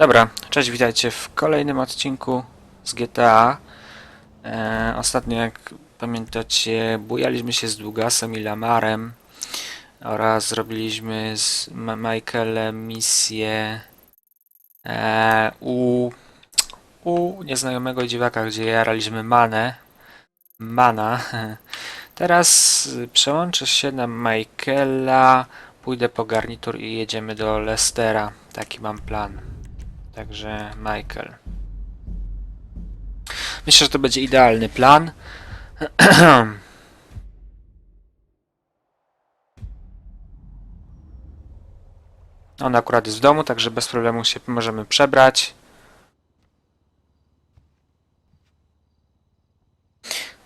Dobra, cześć, witajcie w kolejnym odcinku z GTA. E, ostatnio, jak pamiętacie, bujaliśmy się z Długasem i Lamarem oraz zrobiliśmy z Ma- Michaelem misję e, u, u nieznajomego dziwaka, gdzie jaraliśmy manę. Mana. Teraz przełączę się na Michaela, pójdę po garnitur i jedziemy do Lestera. Taki mam plan. Także Michael. Myślę, że to będzie idealny plan. On akurat jest w domu, także bez problemu się możemy przebrać.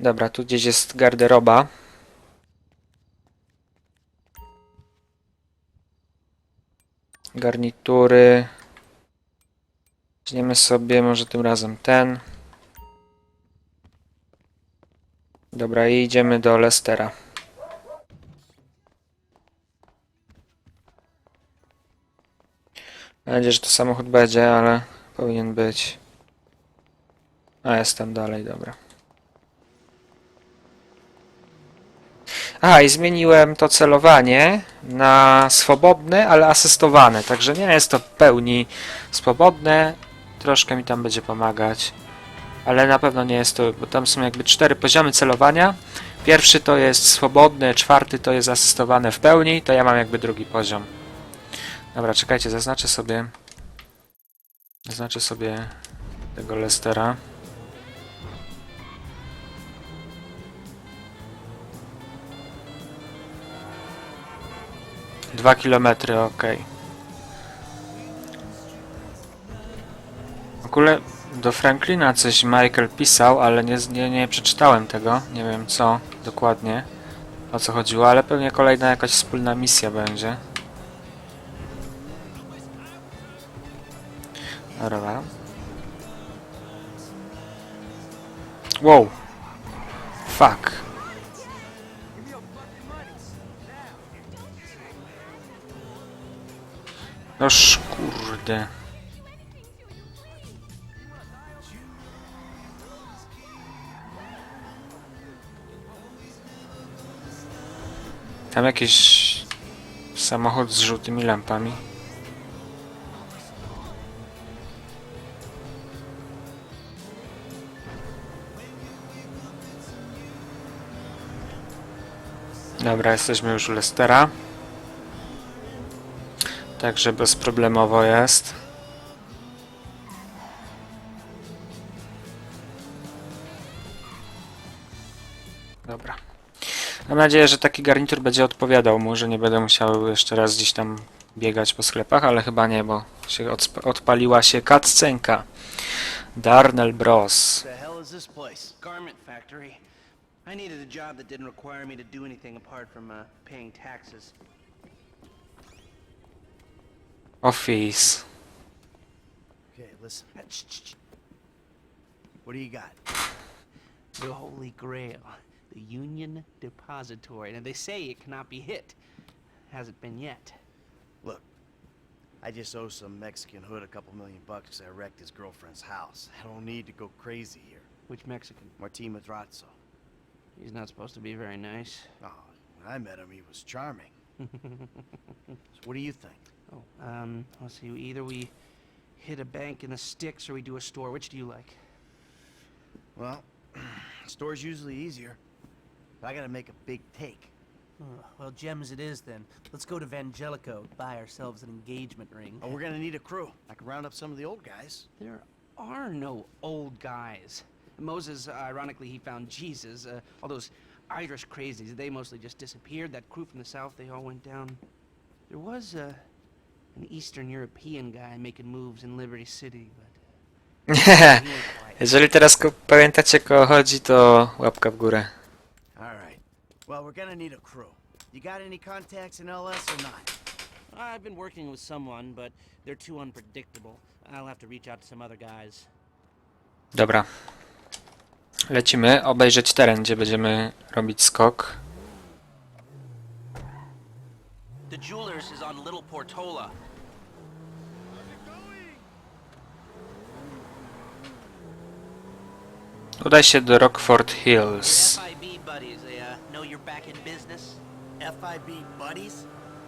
Dobra, tu gdzieś jest garderoba. Garnitury. Weźmiemy sobie może tym razem ten. Dobra, i idziemy do Lestera. Mam nadzieję, że to samochód będzie, ale powinien być. A, jest tam dalej, dobra. Aha, i zmieniłem to celowanie na swobodne, ale asystowane, także nie jest to w pełni swobodne, troszkę mi tam będzie pomagać, ale na pewno nie jest to, bo tam są jakby cztery poziomy celowania. Pierwszy to jest swobodny, czwarty to jest asystowane w pełni, to ja mam jakby drugi poziom. Dobra, czekajcie, zaznaczę sobie zaznaczę sobie tego Lestera. Dwa kilometry, ok. W ogóle do Franklina coś Michael pisał, ale nie, nie, nie przeczytałem tego. Nie wiem co dokładnie o co chodziło, ale pewnie kolejna jakaś wspólna misja będzie. Dobra. Wow. Fuck. Noż kurde. Tam jakiś samochód z żółtymi lampami. Dobra, jesteśmy już u Lestera. Także bezproblemowo jest. Mam nadzieję, że taki garnitur będzie odpowiadał mu, że nie będę musiał jeszcze raz gdzieś tam biegać po sklepach, ale chyba nie, bo się odpaliła się cutscenka. Darnell Bros. I needed a job that didn't require me to do anything apart from uh, paying taxes. Office. Okay, listen. What do you got? The Holy Grail, the Union Depository. And they say it cannot be hit. Hasn't been yet. Look, I just owe some Mexican hood a couple million bucks 'cause I wrecked his girlfriend's house. I don't need to go crazy here. Which Mexican? Martin Madrazo. He's not supposed to be very nice. Oh, when I met him, he was charming. So what do you think? Oh, um, let's see. Either we hit a bank in the sticks or we do a store. Which do you like? Well, store's usually easier. But I gotta make a big take. Well, gems it is then. Let's go to Vangelico, buy ourselves an engagement ring. Oh, we're gonna need a crew. I can round up some of the old guys. There are no old guys. Moses, uh, ironically, he found Jesus. Uh, all those Irish crazies, they mostly just disappeared. That crew from the south, they all went down. There was uh, an Eastern European guy making moves in Liberty City, but uh, he ain't quite. Jeżeli teraz ko- pamiętacie kogo chodzi, to łapka w górę. Well, we're gonna need a crew. You got any contacts in LS or not? I've been working with someone, but they're too unpredictable. I'll have to reach out to some other guys. Dobra. Lecimy obejrzeć teren, gdzie będziemy robić skok. The jeweler's is on Little Portola. Udaj się do Rockford Hills. FIB know you're back in business. FIB buddies?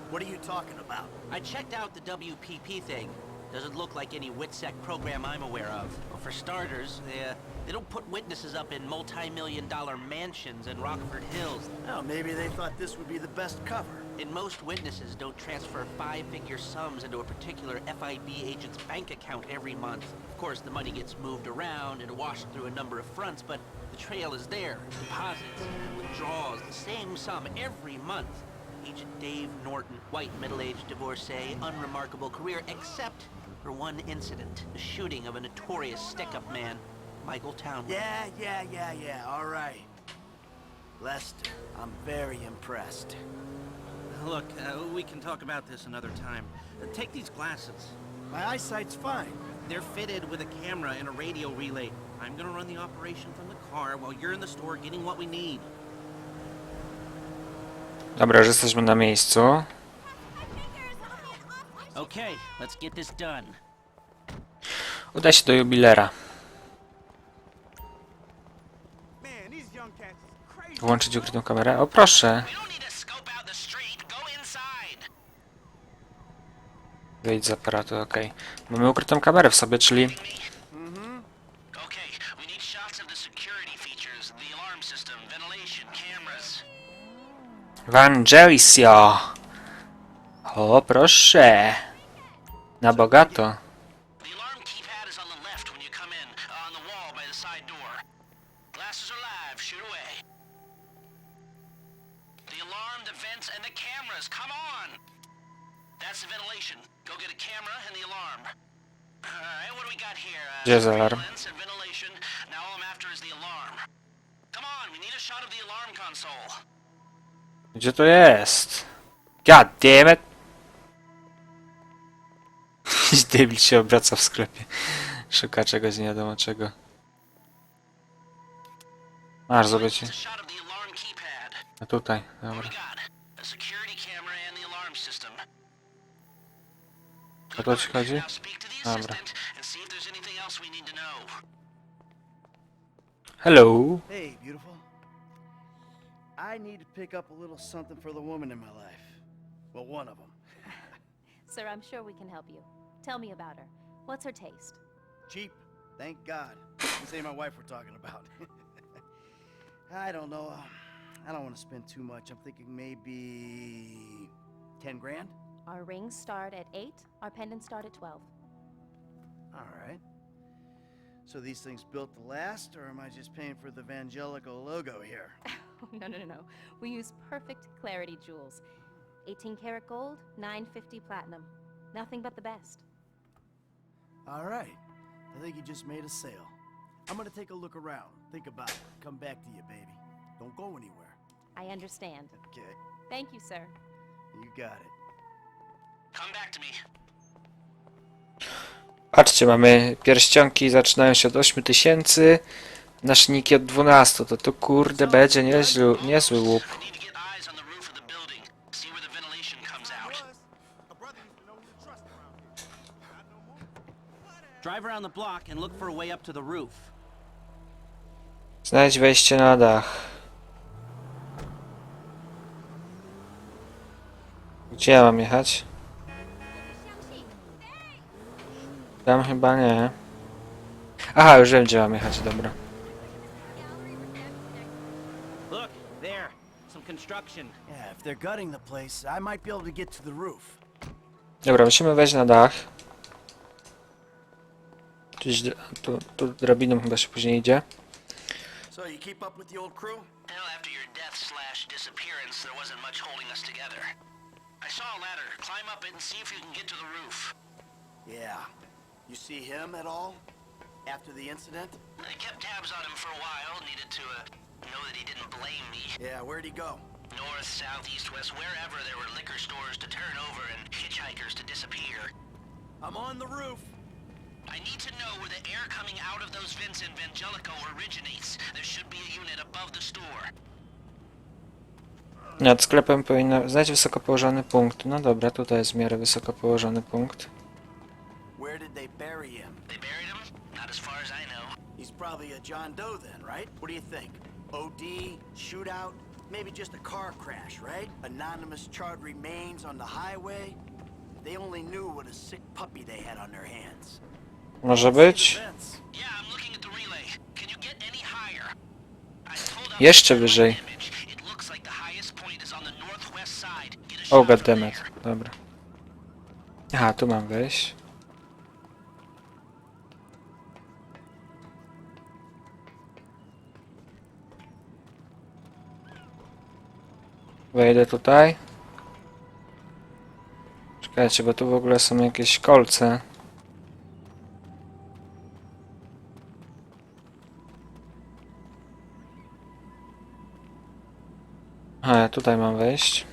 What are you talking about? I checked out the WPP thing. Doesn't look like any WITSEC program I'm aware of. Well, for starters, they, uh, they don't put witnesses up in multi-million dollar mansions in Rockford Hills. Oh, maybe they thought this would be the best cover. And most witnesses don't transfer five-figure sums into a particular FIB agent's bank account every month. Of course, the money gets moved around and washed through a number of fronts, but the trail is there. Deposits, and withdrawals, the same sum every month. Agent Dave Norton, white middle-aged divorcee, unremarkable career, except for one incident, the shooting of a notorious stick-up man, Michael Townley. Yeah, yeah, yeah, yeah, all right. Lester, I'm very impressed. Look, uh, we can talk about this another time. Uh, take these glasses. My eyesight's fine. They're fitted with a camera and a radio relay. I'm gonna run the operation from the car while you're in the store getting what we need. Dobra, już jesteśmy na miejscu. Okay, let's get this done. Udaj się do jubilera. Włączyć ukrytą kamerę? O proszę! Wyjdź z aparatu, okej. Mamy ukrytą kamerę w sobie, czyli do we got here? Uh, Gdzie jest alarm? surveillance and ventilation. Now all I'm after is the alarm. Come on, we need a shot of the alarm console. Gdzie to jest? God damn it! Debil się obraca w sklepie. Szuka czegoś nie wiadomo czego. Masz, zobaczcie. A tutaj, dobra. O to ci chodzi? Dobra. Hello! Hey, beautiful. I need to pick up a little something for the woman in my life. Well, one of them. Sir, I'm sure we can help you. Tell me about her. What's her taste? Cheap, thank God. This ain't my wife we're talking about. I don't know. uh, I don't want to spend too much. I'm thinking maybe 10 grand? Our rings start at 8, our pendants start at 12. All right. So these things built to last, or am I just paying for the Vangelico logo here? no, no, no, no. We use perfect clarity jewels. 18 karat gold, 950 platinum. Nothing but the best. All right. I think you just made a sale. I'm gonna take a look around, think about it, come back to you, baby. Don't go anywhere. I understand. Okay, Thank you, sir. you got it. Come back to me. Patrzcie, mamy pierścionki zaczynają się od 8000, naszniki od 12, to tu kurde będzie niezły, niezły łup. To to. Znajdź wejście na dach. Gdzie ja mam jechać? Tam chyba nie. Aha, już wiem gdzie mam jechać, dobra. Construction. Yeah, if they're gutting the place, I might be able to get to the roof. Dobra, musimy wejść na dach. Gdzieś tu, tu drabiną chyba się później idzie. So, you keep up with the old crew? Hell, after your death slash disappearance, there wasn't much holding us together. I saw a ladder. Climb up it and see if you can get to the roof. Yeah. You see him at all? After the incident? I kept tabs on him for a while. Needed to uh, know that he didn't blame me. Yeah, where'd he go? North, south, east, west, wherever there were liquor stores to turn over and hitchhikers to disappear. I'm on the roof. I need to know where the air coming out of those vents in Vangelico originates. There should be a unit above the store. Nad sklepem powinno... Znajdź wysoko położony punkt. No dobra, tutaj jest w miarę wysoko położony punkt. Where did did they bury him? They buried him? Not as far as I know. He's probably a John Doe then, right? What do you think? OD, shootout, maybe just a car crash, right? Anonymous charred remains on the highway. They only knew what a sick puppy they had on their hands. Może być? Events. Yeah, I'm looking at the relay. Can you Wejdę tutaj. Czekajcie, bo tu w ogóle są jakieś kolce. A, ja tutaj mam wejść.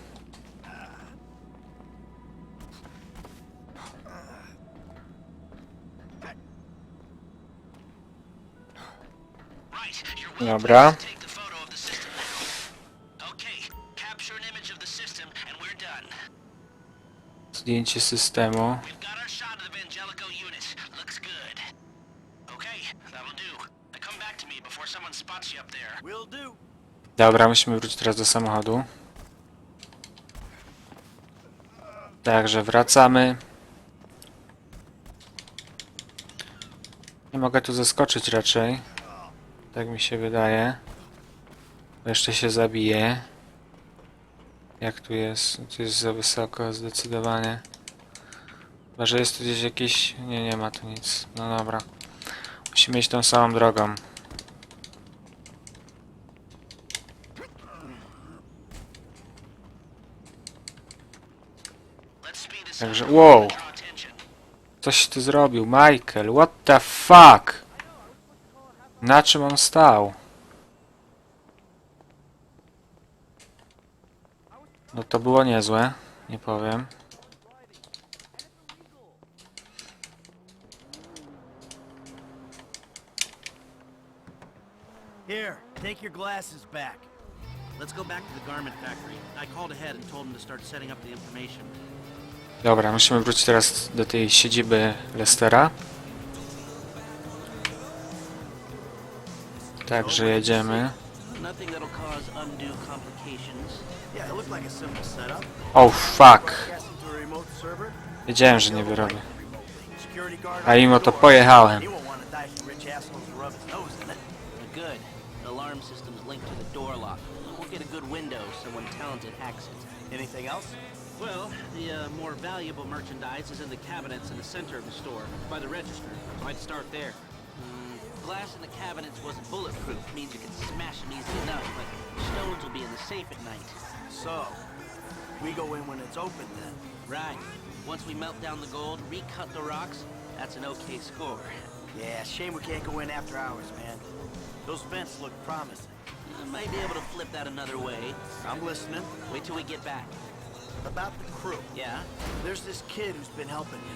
Dobra. Will do. Dobra, musimy wrócić teraz do samochodu. Także wracamy. Nie mogę tu zaskoczyć raczej. Tak mi się wydaje. Jeszcze się zabije. Jak tu jest? Tu jest za wysoko, zdecydowanie. Chyba, że jest tu gdzieś jakiś... Nie, nie ma tu nic. No dobra. Musimy iść tą samą drogą. Także, wow. Coś ty zrobił, Michael. What the fuck? Na czym on stał? No to było niezłe, nie powiem. Here, take your glasses back. Let's go back to the garment factory. I called ahead and told to start setting up the information. Dobra, musimy wrócić teraz do tej siedziby Lestera. Także jedziemy. Nothing that'll cause undue complications. Yeah, it looked like a simple setup. Oh fuck. Broadcast into a remote server. Wiedziałem, że nie wyrobię. Security guard A on mimo the to door. pojechałem. He won't want to die some rich assholes to rub his nose in it. Good. The alarm system's linked to the door lock. We'll get a good window so when talented hacks it. Anything else? Well, the uh, more valuable merchandise is in the cabinets in the center of the store, by the register. So I'd start there. Glass in the cabinets wasn't bulletproof. Means you can smash them easy enough, but stones will be in the safe at night. So, we go in when it's open then. Right. Once we melt down the gold, recut the rocks, that's an okay score. Yeah, shame we can't go in after hours, man. Those vents look promising. Uh, might be able to flip that another way. I'm listening. Wait till we get back. About the crew. Yeah? There's this kid who's been helping me.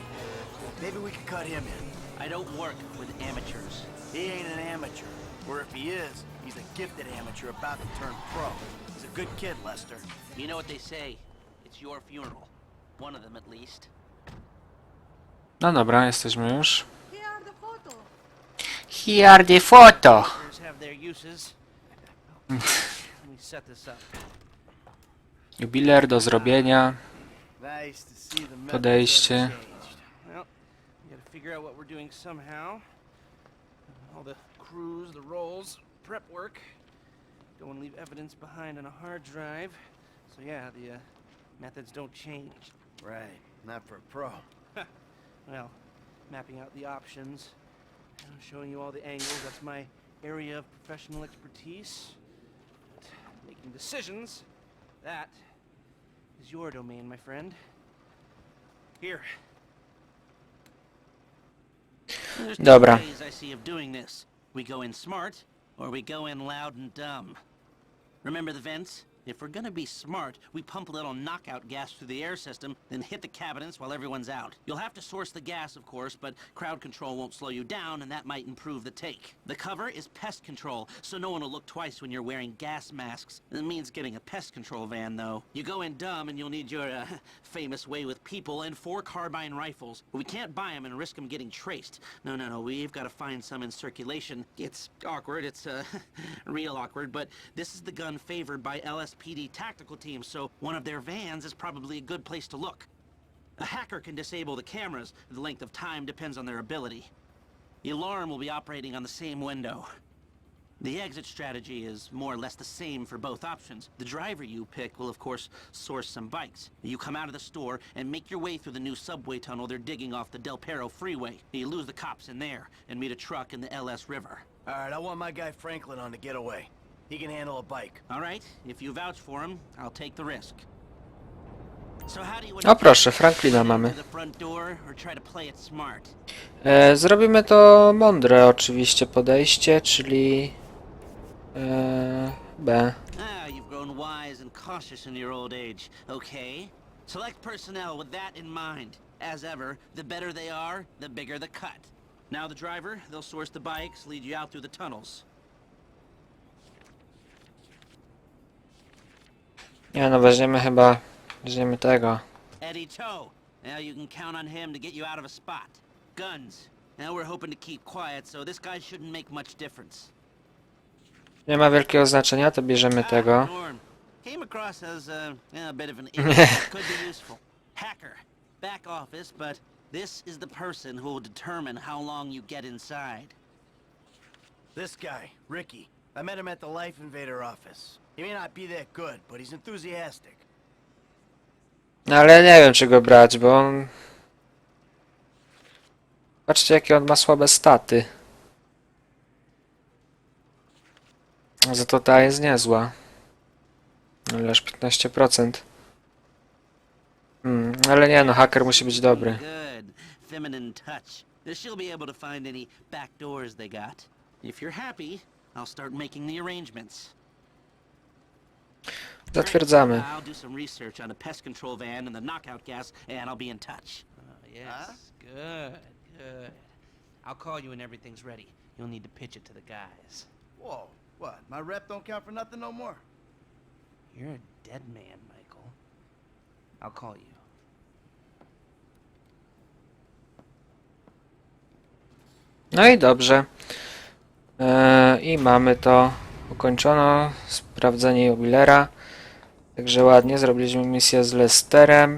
Maybe we could cut him in. I don't work with amateurs. He ain't an amateur. Or if he is, he's a gifted amateur about to turn pro. He's a good kid, Lester. You know what they say. It's your funeral. One of them at least. No dobra, jesteśmy już. Here are the photos. Here are the photo. Jubiler do zrobienia. Podejście. haven't changed. Well, we gotta figure out what we're doing somehow. All the crews, the rolls, prep work. Don't want to leave evidence behind on a hard drive. So yeah, the uh, methods don't change. Right, not for a pro. Well, mapping out the options, know, showing you all the angles. That's my area of professional expertise. But making decisions, that is your domain, my friend. Here. There's two Dobra. ways I see of doing this. We go in smart, or we go in loud and dumb. Remember the vents? If we're gonna be smart, we pump a little knockout gas through the air system, then hit the cabinets while everyone's out. You'll have to source the gas, of course, but crowd control won't slow you down, and that might improve the take. The cover is pest control, so no one will look twice when you're wearing gas masks. It means getting a pest control van, though. You go in dumb, and you'll need your uh, famous way with people and four carbine rifles. We can't buy them and risk them getting traced. No, no, no. We've got to find some in circulation. It's awkward. It's uh, real awkward. But this is the gun favored by LSPD tactical teams, so one of their vans is probably a good place to look. A hacker can disable the cameras. The length of time depends on their ability. The alarm will be operating on the same window. The exit strategy is more or less the same for both options. The driver you pick will, of course, source some bikes. You come out of the store and make your way through the new subway tunnel they're digging off the Del Perro freeway. You lose the cops in there and meet a truck in the LS River. All right, I want my guy Franklin on the getaway. He can handle a bike. All right, if you vouch for him, I'll take the risk. So how do you O proszę, Franklina mamy. to the front door or try to play it smart? E, zrobimy to mądre oczywiście podejście, czyli e, B. Ah, you've grown wise and cautious in your old age. Okay. Select personnel with that in mind. As ever, the better they are, the bigger the cut. Now the driver, they'll source the bikes, lead you out through the tunnels. Nie no, weźmiemy chyba, weźmiemy tego. Eddie Toe. Now you can count on him to get you out of a spot. Guns. Now we're hoping to keep quiet, so this guy shouldn't make much difference. Nie ma wielkiego znaczenia, to bierzemy Ah, tego. Came across as uh, yeah, a bit of an idiot. Could be useful. Hacker. Back office, but this is the person who will determine how long you get inside. This guy, Ricky. I met him at the Life Invader office. He may not be that good, but he's enthusiastic. No ale nie wiem czy go brać, bo on... Patrzcie jakie on ma słabe staty. Za to ta jest niezła. Ależ 15%. Hmm, ale nie no, haker musi być dobry. Good. Feminine touch. She'll be able to find any back doors they got. If you're happy, I'll start making the arrangements. Zatwierdzamy. I'll. Oh. I'll call you when everything's ready. You'll need to pitch it to the guys. Whoa, what? My rep don't count for nothing no more? You're a dead man, Michael. I'll call you. No i dobrze. E, I mamy to ukończono. Sprawdzenie jubilera. Także ładnie, zrobiliśmy misję z Lesterem.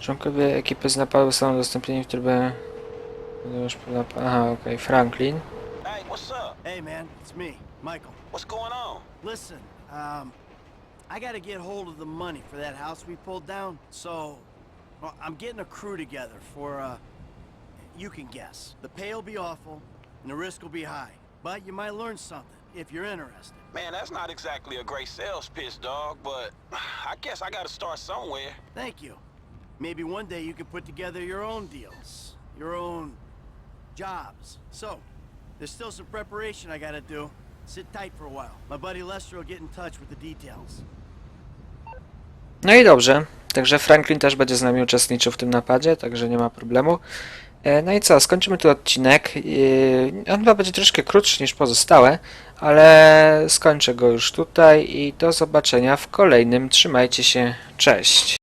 Członkowie ekipy z napadu są udostępnieni w trybie... Już po nap- Aha, okej, Franklin. Hey, what's up? Hey, man, it's me, Michael. What's going on? Listen, um, I gotta get hold of the money for that house we pulled down, so well, I'm getting a crew together for, uh, you can guess. The pay will be awful, and the risk will be high, but you might learn something if you're interested. Man, that's not exactly a great sales pitch, dog, but I guess I gotta start somewhere. Thank you. Maybe one day you can put together your own deals, your own jobs. So, there's still some preparation I gotta do. Sit tight for a while. My buddy Lester will get in touch with the details. No i dobrze. Także Franklin też będzie z nami uczestniczył w tym napadzie, także nie ma problemu. E, No i co, skończymy tu odcinek. E, On chyba będzie troszkę krótszy niż pozostałe, ale skończę go już tutaj i do zobaczenia w kolejnym. Trzymajcie się, cześć.